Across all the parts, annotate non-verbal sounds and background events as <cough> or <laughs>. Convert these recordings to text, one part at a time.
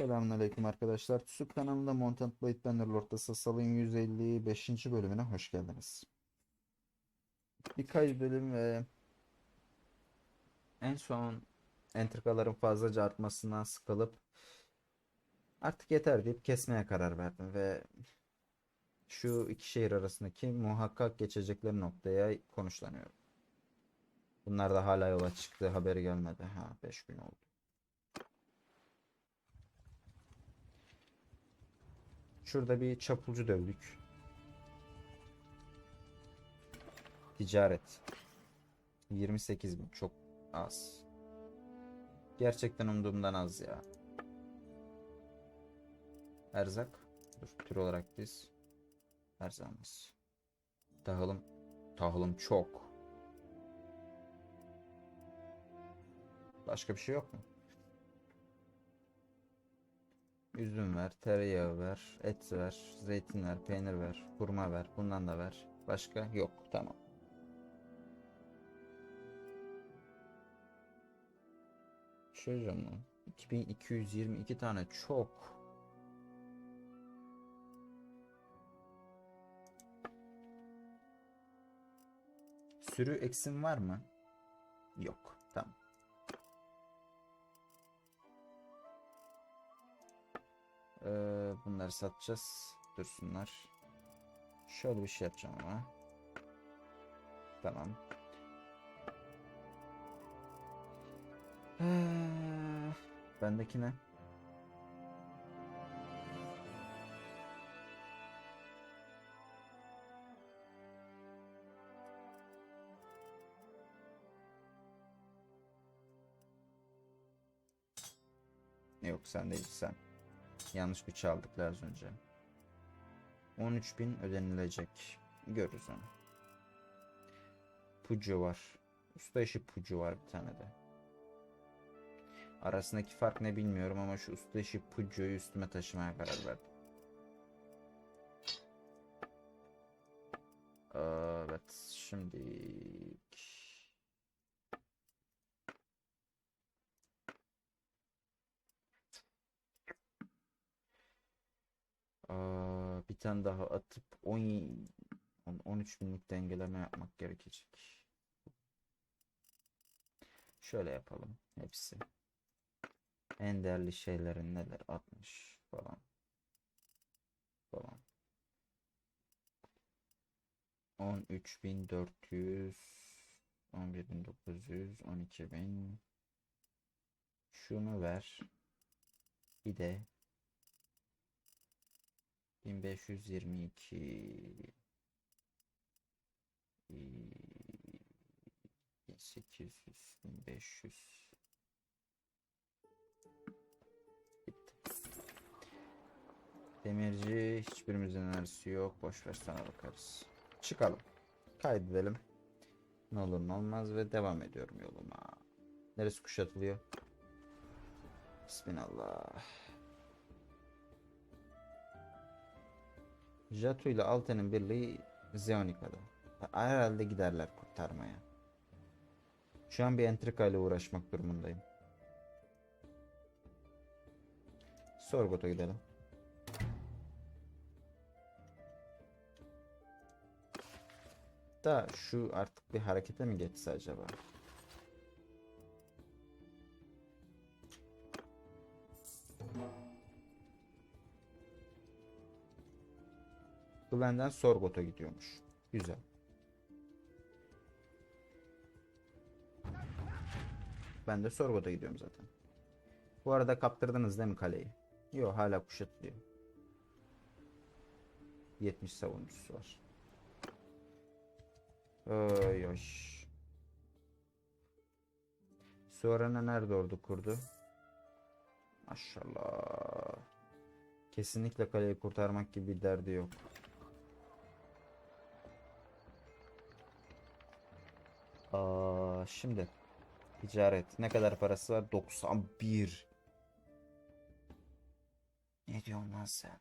Selamünaleyküm arkadaşlar. TÜSÜP kanalında Montant Blade Bannerlord'da Sasal'ın 155. bölümüne hoş geldiniz. Birkaç bölüm ve en son entrikaların fazlaca artmasından sıkılıp artık yeter deyip kesmeye karar verdim ve şu iki şehir arasındaki muhakkak geçecekleri noktaya konuşlanıyorum. Bunlar da hala yola çıktı haberi gelmedi. Ha 5 gün oldu. Şurada bir çapulcu dövdük. Ticaret. 28 bin çok az. Gerçekten umduğumdan az ya. Erzak. Dur tür olarak biz. Erzağımız. Tahılım. Tahılım çok. Başka bir şey yok mu? Üzüm ver, tereyağı ver, et ver, zeytin ver, peynir ver, hurma ver, bundan da ver. Başka yok. Tamam. Diyeceğim lan. 2222 tane çok. Sürü eksim var mı? Yok. Ee, bunları satacağız. Dursunlar. Şöyle bir şey yapacağım ama. Tamam. Ee, bendeki ne? Yok sen değil sen. Yanlış bir çaldık az önce. 13.000 ödenilecek. Görürüz onu. Pucu var. Usta işi pucu var bir tane de. Arasındaki fark ne bilmiyorum ama şu usta işi pucuyu üstüme taşımaya karar verdim. Evet şimdi Aa, bir tane daha atıp 10 on- 13 binlik dengeleme yapmak gerekecek. Şöyle yapalım hepsi. En değerli şeylerin neler? 60 falan. Falan. 13.400 11.900 12.000 Şunu ver. Bir de 1522 1800 1500 Bitti. Demirci hiçbirimizin enerjisi yok. Boş ver sana bakarız. Çıkalım. Kaydedelim. Ne olur ne olmaz ve devam ediyorum yoluma. Neresi kuşatılıyor? Bismillah. Jatu ile Alten'in birliği Zeonika'da. Herhalde giderler kurtarmaya. Şu an bir entrika ile uğraşmak durumundayım. Sorgot'a gidelim. Da şu artık bir harekete mi geçse acaba? Benden Sorgot'a gidiyormuş. Güzel. Ben de Sorgot'a gidiyorum zaten. Bu arada kaptırdınız değil mi kaleyi? Yok hala kuşatılıyor. 70 savunucusu var. Oy oy. Sonra nerede ordu kurdu? Maşallah. Kesinlikle kaleyi kurtarmak gibi bir derdi yok. Aa, şimdi ticaret ne kadar parası var? 91. Ne diyorsun lan sen?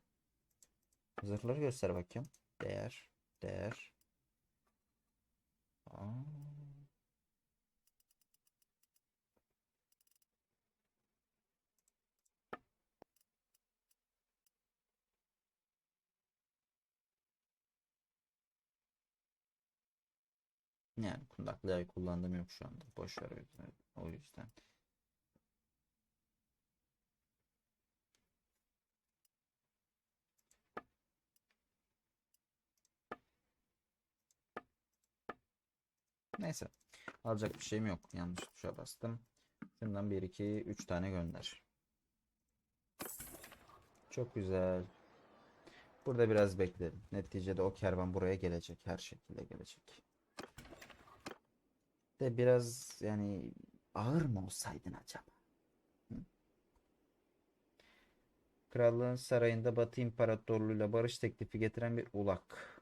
Zırhları göster bakayım. Değer, değer. Aa. Yani kundaklı yay kullandığım yok şu anda. Boş ver. O yüzden. Neyse. Alacak bir şeyim yok. Yanlış tuşa bastım. Şundan 1, 2, 3 tane gönder. Çok güzel. Burada biraz beklerim. Neticede o kervan buraya gelecek. Her şekilde gelecek. De biraz yani ağır mı olsaydın acaba? Hı? Krallığın sarayında Batı İmparatorluğu'yla barış teklifi getiren bir ulak.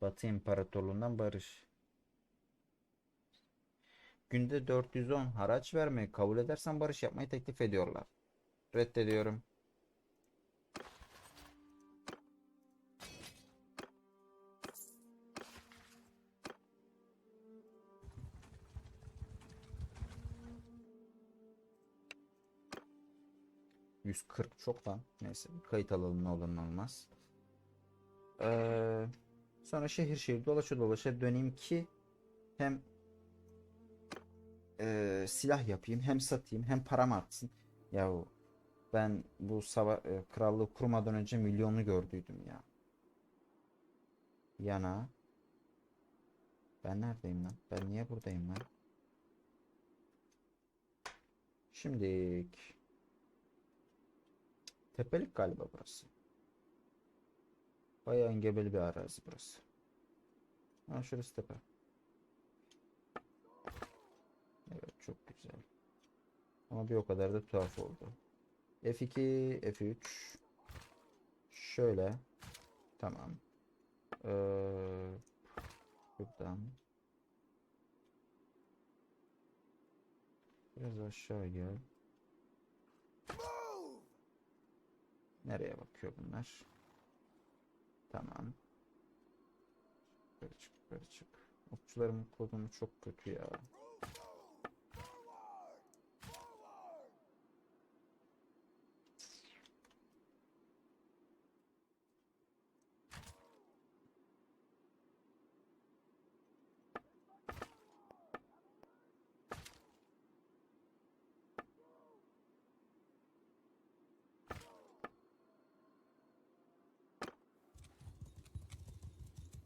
Batı İmparatorluğu'ndan barış. Günde 410 haraç vermeyi kabul edersen barış yapmayı teklif ediyorlar. Reddediyorum. ...140 çok lan. Neyse kayıt alalım ne olur ne olmaz. Ee, sonra şehir şehir dolaşa dolaşa döneyim ki... ...hem e, silah yapayım hem satayım hem param artsın. Yahu ben bu sava e, krallığı kurmadan önce milyonu gördüydüm ya. Yana. Ben neredeyim lan? Ben niye buradayım lan? Şimdilik. Tepelik galiba burası. Bayağı engebeli bir arazi burası. Ha şurası tepe. Evet çok güzel. Ama bir o kadar da tuhaf oldu. F2, F3. Şöyle. Tamam. Ee, buradan. Biraz aşağı gel. Nereye bakıyor bunlar? Tamam. Yukarı çık, çık. Okçularımın kodumu çok kötü ya.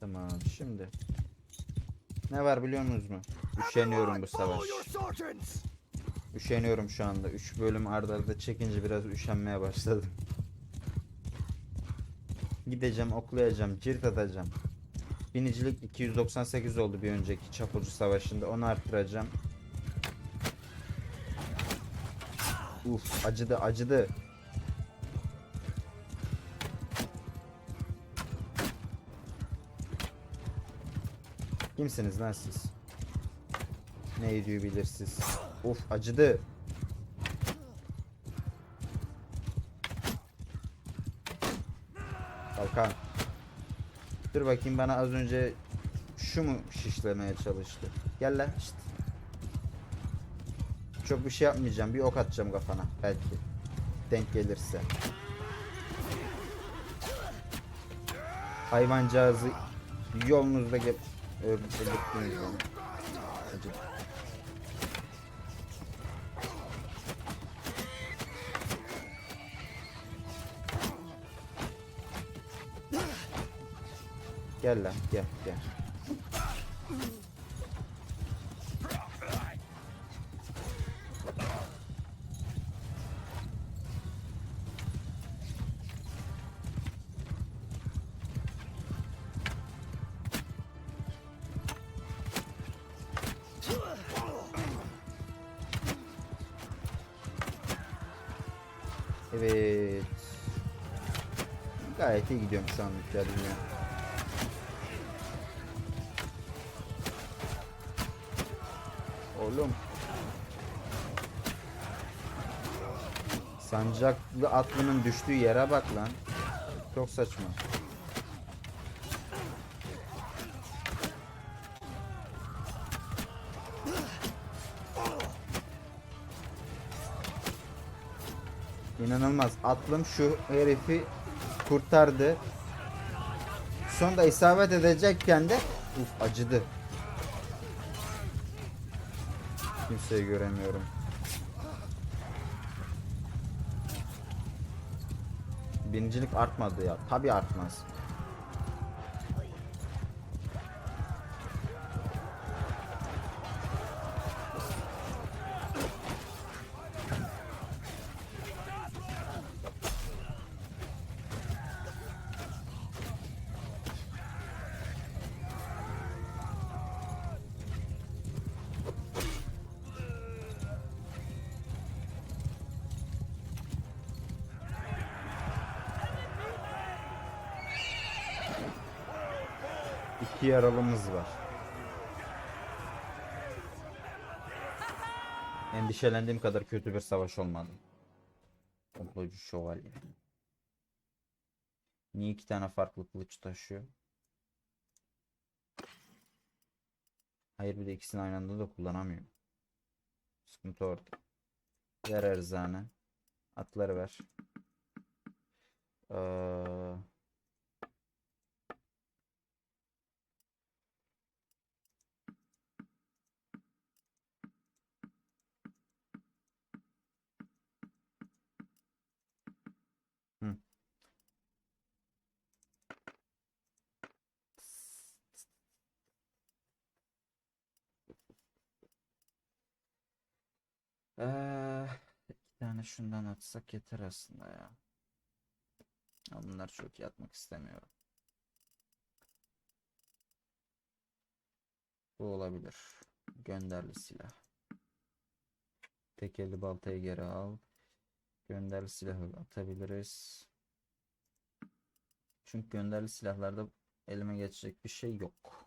Tamam şimdi. Ne var biliyor musunuz mu? Üşeniyorum bu savaş. Üşeniyorum şu anda. 3 bölüm arda arda çekince biraz üşenmeye başladım. Gideceğim, oklayacağım, cirit atacağım. Binicilik 298 oldu bir önceki çapulcu savaşında. Onu arttıracağım. Uf, acıdı, acıdı. Kimsiniz lan siz? Ne ediyor belirsiz. Of acıdı. Kalkan. Dur bakayım bana az önce şu mu şişlemeye çalıştı? Gel lan. şşt. Çok bir şey yapmayacağım. Bir ok atacağım kafana. Belki. Denk gelirse. Hayvancağızı yolunuzda gel öldürdünüz beni. Acı. Gel lan gel gel. Gayet iyi gidiyorum şu mücadeleye. Oğlum. Sancaklı atlının düştüğü yere bak lan. Çok saçma. İnanılmaz. Atlım şu herifi kurtardı. Sonunda isabet edecekken de uf acıdı. Kimseyi göremiyorum. Birincilik artmadı ya. Tabi artmaz. Yaralımız var. Endişelendiğim kadar kötü bir savaş olmadı. Komplocu şövalye. Niye iki tane farklı kılıç taşıyor? Hayır bir de ikisini aynı anda da kullanamıyor. Sıkıntı orada. Ver erzane. Atları ver. Ee, tane şundan atsak yeter aslında ya. Ama Bunlar çok iyi atmak istemiyorum. Bu olabilir. Gönderli silah. Tekeli baltayı geri al. Gönderli silahı atabiliriz. Çünkü gönderli silahlarda elime geçecek bir şey yok.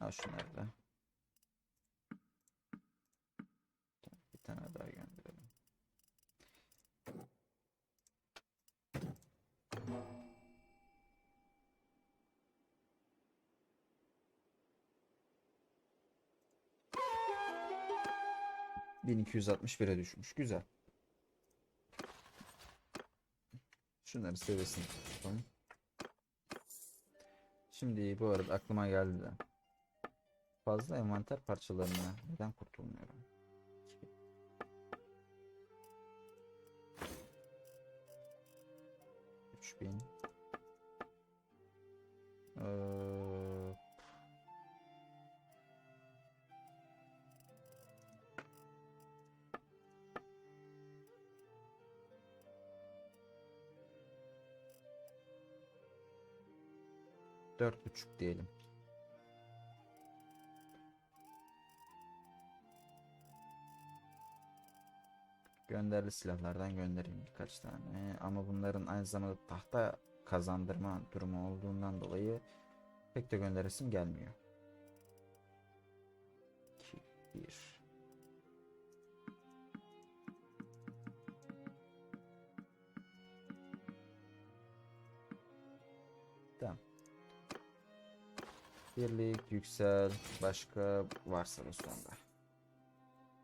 Al şunları da. Tane daha gönderelim. ...1261'e düşmüş. Güzel. Şunları seviyesini. Şimdi bu arada aklıma geldi de. Fazla envanter parçalarına neden kurtulmuyorum? 3000 Ee, Dört buçuk diyelim. Gönderli silahlardan göndereyim birkaç tane. Ama bunların aynı zamanda tahta kazandırma durumu olduğundan dolayı pek de gönderesim gelmiyor. 2, 1. Tamam. Birlik, yüksel, başka varsa da sonra.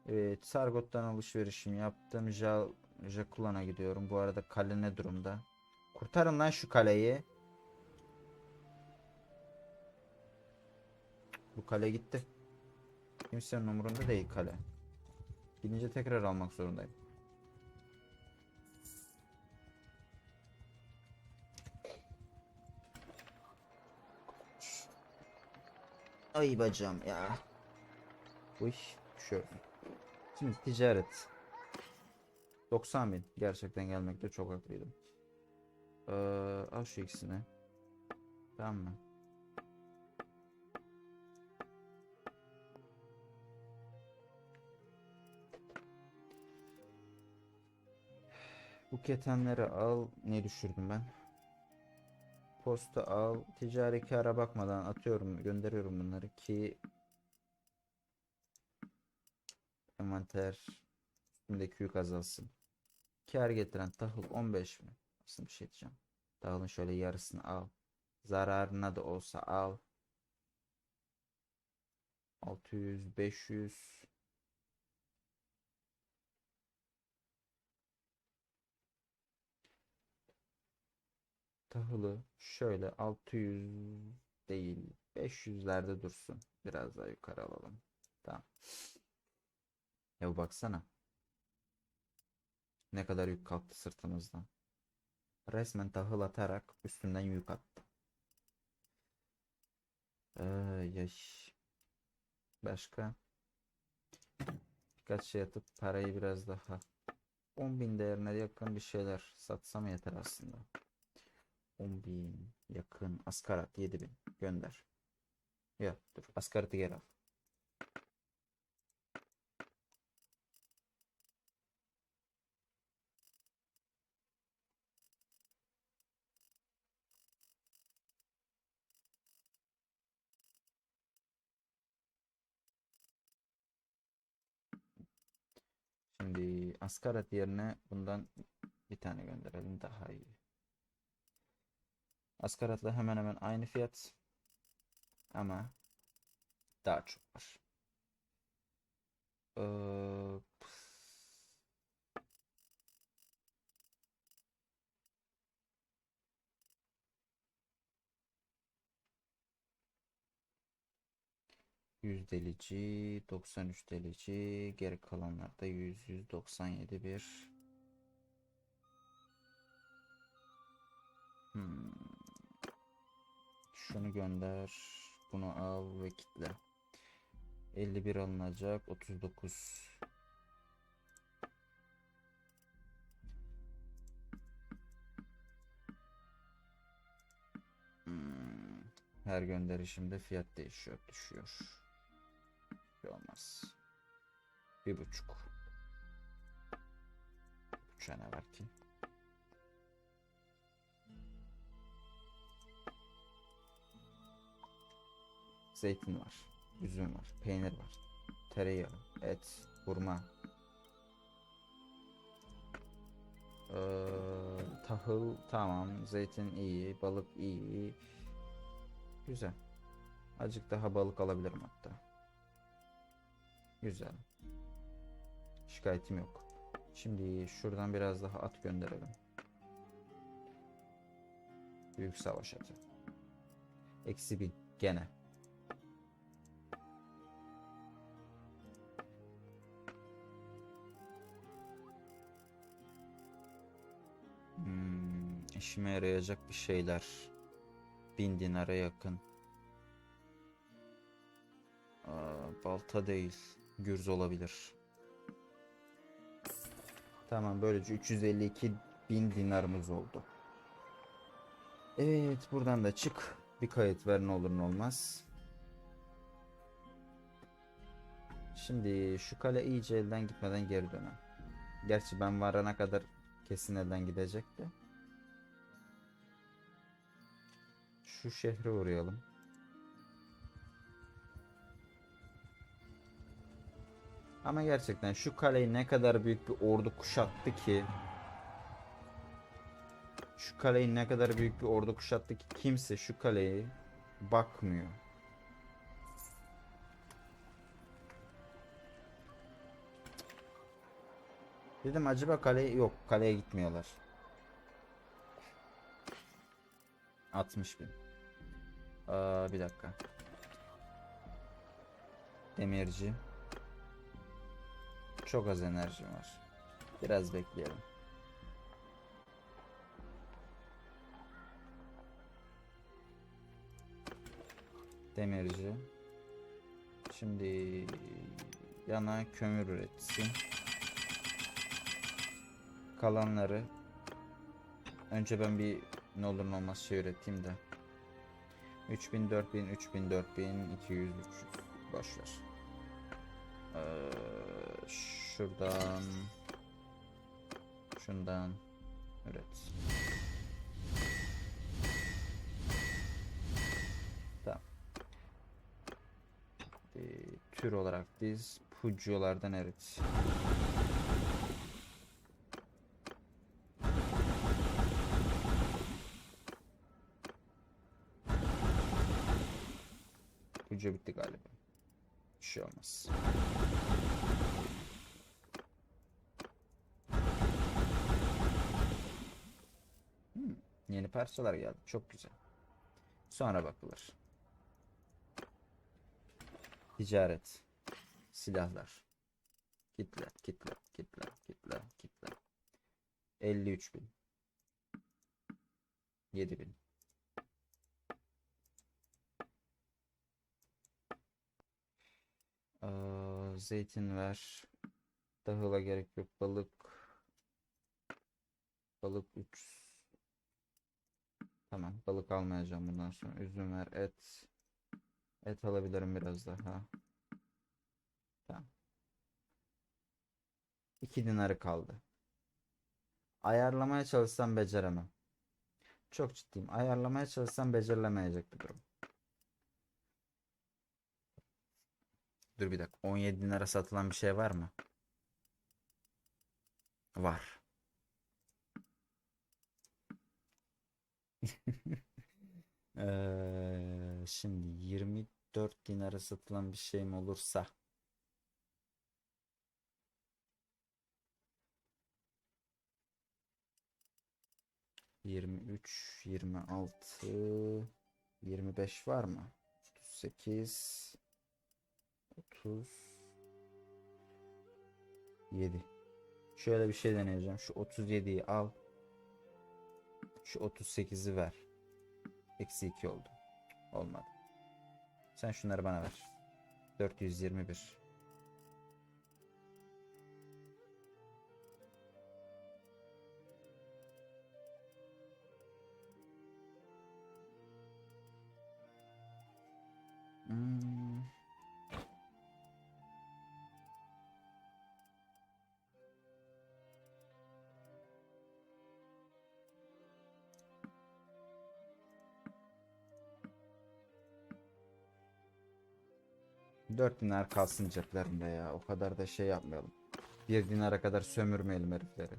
Evet, Sargot'tan alışverişimi yaptım. Ja Jakulan'a gidiyorum. Bu arada kale ne durumda? Kurtarın lan şu kaleyi. Bu kale gitti. Kimsenin umurunda değil kale. Gidince tekrar almak zorundayım. Ay bacağım ya. Uy, şöyle. Şimdi ticaret. 90 bin. Gerçekten gelmekte çok haklıydım. Ee, al şu ikisini. Tamam mı? Bu ketenleri al. Ne düşürdüm ben? Posta al. Ticari kâra bakmadan atıyorum, gönderiyorum bunları ki envanter üstündeki yük azalsın. Kar getiren tahıl 15 mi? Aslında bir şey diyeceğim. Tahılın şöyle yarısını al. Zararına da olsa al. 600, 500. Tahılı şöyle 600 değil 500'lerde dursun. Biraz daha yukarı alalım. Tamam. Ya baksana. Ne kadar yük kalktı sırtımızdan. Resmen tahıl atarak üstünden yük attı. Ay, ay. Başka? Birkaç şey atıp parayı biraz daha 10.000 değerine yakın bir şeyler satsam yeter aslında. 10.000 yakın asgarat 7.000 gönder. Ya dur asgaratı geri al. Şimdi asgarat yerine bundan bir tane gönderelim daha iyi. Asgaratla hemen hemen aynı fiyat ama daha çok var. Ee, Yüz delici, 93 delici, geri kalanlarda 100, 197 bir. Hmm. Şunu gönder, bunu al ve kitle. 51 alınacak, 39. Hmm. Her gönderişimde fiyat değişiyor, düşüyor. Bir olmaz. Bir buçuk. Buçuğa ne var ki? Zeytin var. Üzüm var. Peynir var. Tereyağı. Et. Hurma. Ee, tahıl tamam. Zeytin iyi. Balık iyi. Güzel. Azıcık daha balık alabilirim hatta. Güzel. Şikayetim yok. Şimdi şuradan biraz daha at gönderelim. Büyük savaş atı. Eksi bin. Gene. Hmm, işime yarayacak bir şeyler. Bin dinara yakın. Aa, balta değil. Gürz olabilir. Tamam böylece 352 bin dinarımız oldu. Evet buradan da çık. Bir kayıt ver ne olur ne olmaz. Şimdi şu kale iyice elden gitmeden geri dönelim. Gerçi ben varana kadar kesin elden gidecekti. Şu şehre uğrayalım. Ama gerçekten şu kaleyi ne kadar büyük bir ordu kuşattı ki şu kaleyi ne kadar büyük bir ordu kuşattı ki kimse şu kaleyi bakmıyor. Dedim acaba kale yok kaleye gitmiyorlar. 60 bin. Aa, bir dakika. Demirci. Çok az enerjim var. Biraz bekleyelim. Demirci. Şimdi yana kömür üretsin. Kalanları önce ben bir ne olur ne olmaz şey üreteyim de. 3000 4000 3000 4000 200 300 boş ver. Ee, şuradan şundan üret. Tamam. Ee, tür olarak diz puculardan erit. Pucu bitti galiba. Şey olmaz. Hmm, yeni parçalar geldi. Çok güzel. Sonra bakılır. Ticaret. Silahlar. Kitler, kitler, kitler, kitler, kitler. 53 bin. 7 bin. Aa, zeytin ver. Tahıla gerek yok. Balık. Balık 3. Tamam. Balık almayacağım bundan sonra. Üzüm ver. Et. Et alabilirim biraz daha. Tamam. 2 dinarı kaldı. Ayarlamaya çalışsam beceremem. Çok ciddiyim. Ayarlamaya çalışsam becerilemeyecek bir durum. Dur bir dakika. 17 dinara satılan bir şey var mı? Var. Eee, <laughs> şimdi 24 dinara satılan bir şeyim olursa 23, 26, 25 var mı? 38, 37. Şöyle bir şey deneyeceğim. Şu 37'yi al. Şu 38'i ver. Eksi 2 oldu. Olmadı. Sen şunları bana ver. 421. Hmm. Dört dinar kalsın ceplerinde ya. O kadar da şey yapmayalım. Bir dinara kadar sömürmeyelim herifleri.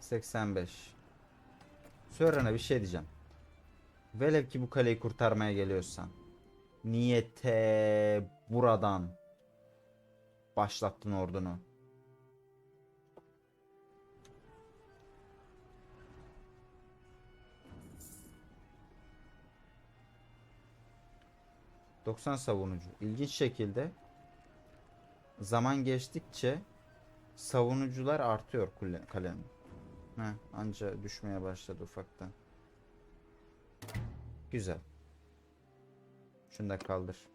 Seksen beş. Sonra bir şey diyeceğim. Velev ki bu kaleyi kurtarmaya geliyorsan. Niyete buradan başlattın ordunu. ...90 savunucu. İlginç şekilde... ...zaman geçtikçe... ...savunucular artıyor kule, kalenin. Anca düşmeye başladı ufaktan. Güzel. Şunu da kaldır.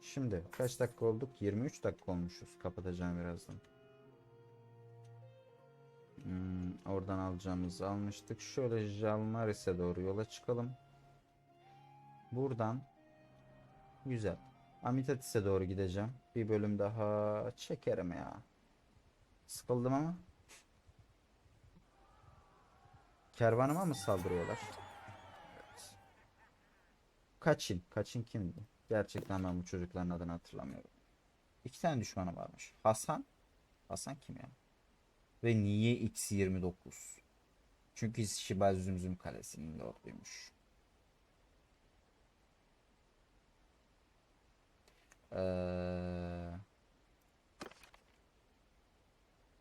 Şimdi kaç dakika olduk? 23 dakika olmuşuz. Kapatacağım birazdan. Hmm, oradan alacağımızı almıştık. Şöyle Jalmaris'e doğru yola çıkalım. Buradan güzel. Amitatis'e doğru gideceğim. Bir bölüm daha çekerim ya. Sıkıldım ama. Kervanıma mı saldırıyorlar? Evet. Kaçin. Kaçin kimdi? Gerçekten ben bu çocukların adını hatırlamıyorum. İki tane düşmanı varmış. Hasan. Hasan kim ya? Ve niye X29? Çünkü Şibaz Zümzüm Kalesi'nin lorduymuş. Ee,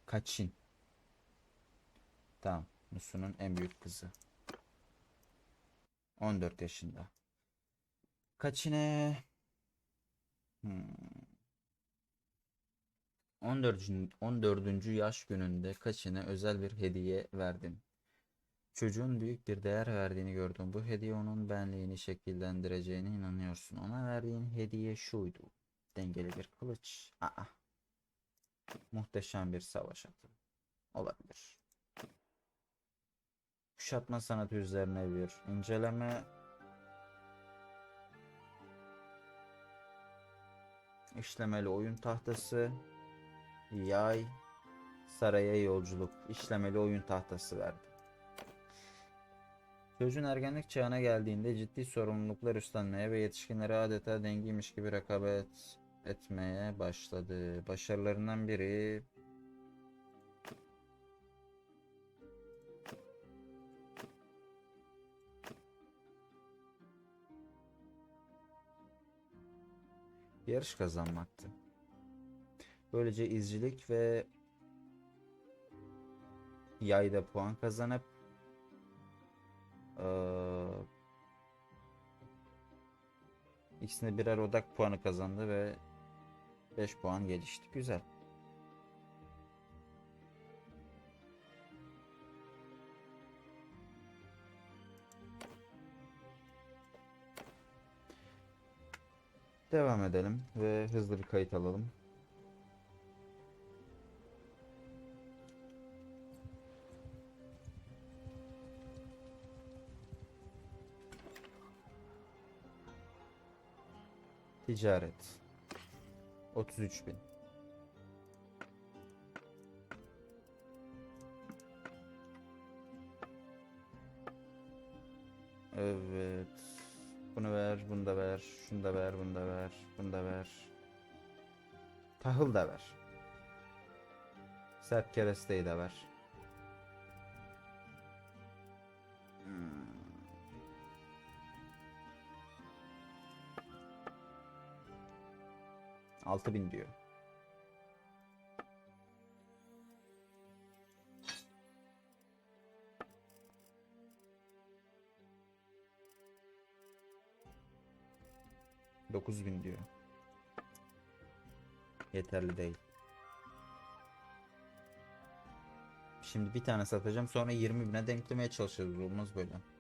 Kaçin. Tamam. Musu'nun en büyük kızı. 14 yaşında. Kaçine? Hmm. 14. 14. yaş gününde Kaçine özel bir hediye verdin. Çocuğun büyük bir değer verdiğini gördüm. Bu hediye onun benliğini şekillendireceğine inanıyorsun. Ona verdiğin hediye şuydu. Dengeli bir kılıç. Aa. Muhteşem bir savaş atı. Olabilir. Kuşatma sanatı üzerine bir inceleme. İşlemeli oyun tahtası. Yay. Saraya yolculuk. İşlemeli oyun tahtası verdi. Çocuğun ergenlik çağına geldiğinde ciddi sorumluluklar üstlenmeye ve yetişkinlere adeta dengiymiş gibi rekabet etmeye başladı. Başarılarından biri yarış kazanmaktı. Böylece izcilik ve yayda puan kazanıp eee ikisinde birer odak puanı kazandı ve 5 puan gelişti. Güzel. Devam edelim ve hızlı bir kayıt alalım. Ticaret 33 bin. Evet. Bunu ver, bunu da ver, şunu da ver, bunu da ver, bunu da ver. Tahıl da ver. Sert keresteyi de ver. 6000 diyor. Dokuz bin diyor. Yeterli değil. Şimdi bir tane satacağım sonra 20 bine denklemeye çalışırız. Durumumuz böyle.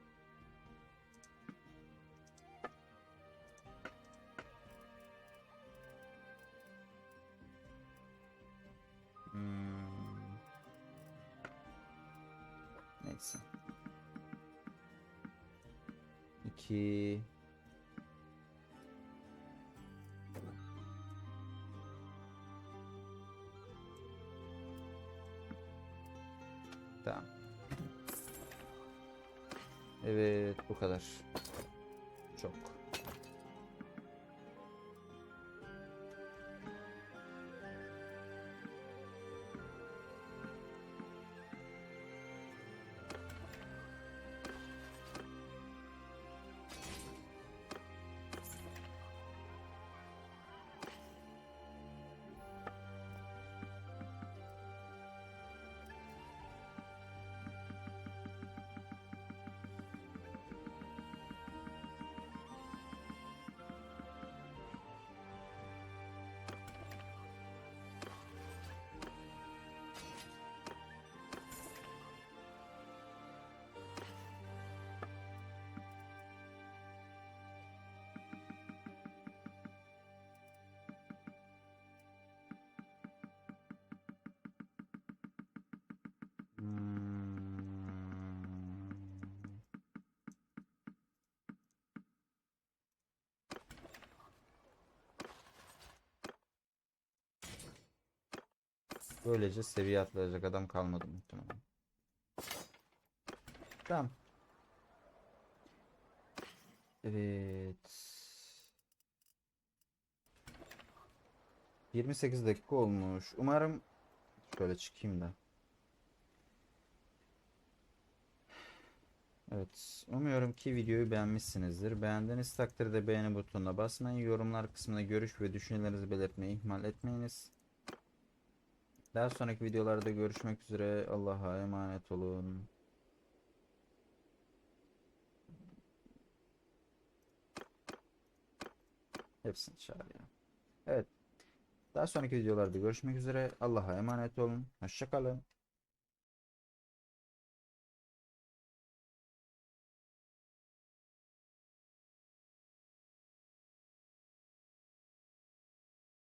Böylece seviye atlayacak adam kalmadı muhtemelen. Tamam. Evet. 28 dakika olmuş. Umarım şöyle çıkayım da. Evet, umuyorum ki videoyu beğenmişsinizdir. Beğendiğiniz takdirde beğeni butonuna basmayı, yorumlar kısmına görüş ve düşüncelerinizi belirtmeyi ihmal etmeyiniz. Daha sonraki videolarda görüşmek üzere. Allah'a emanet olun. Hepsini çağır ya. Evet. Daha sonraki videolarda görüşmek üzere. Allah'a emanet olun. Hoşça kalın.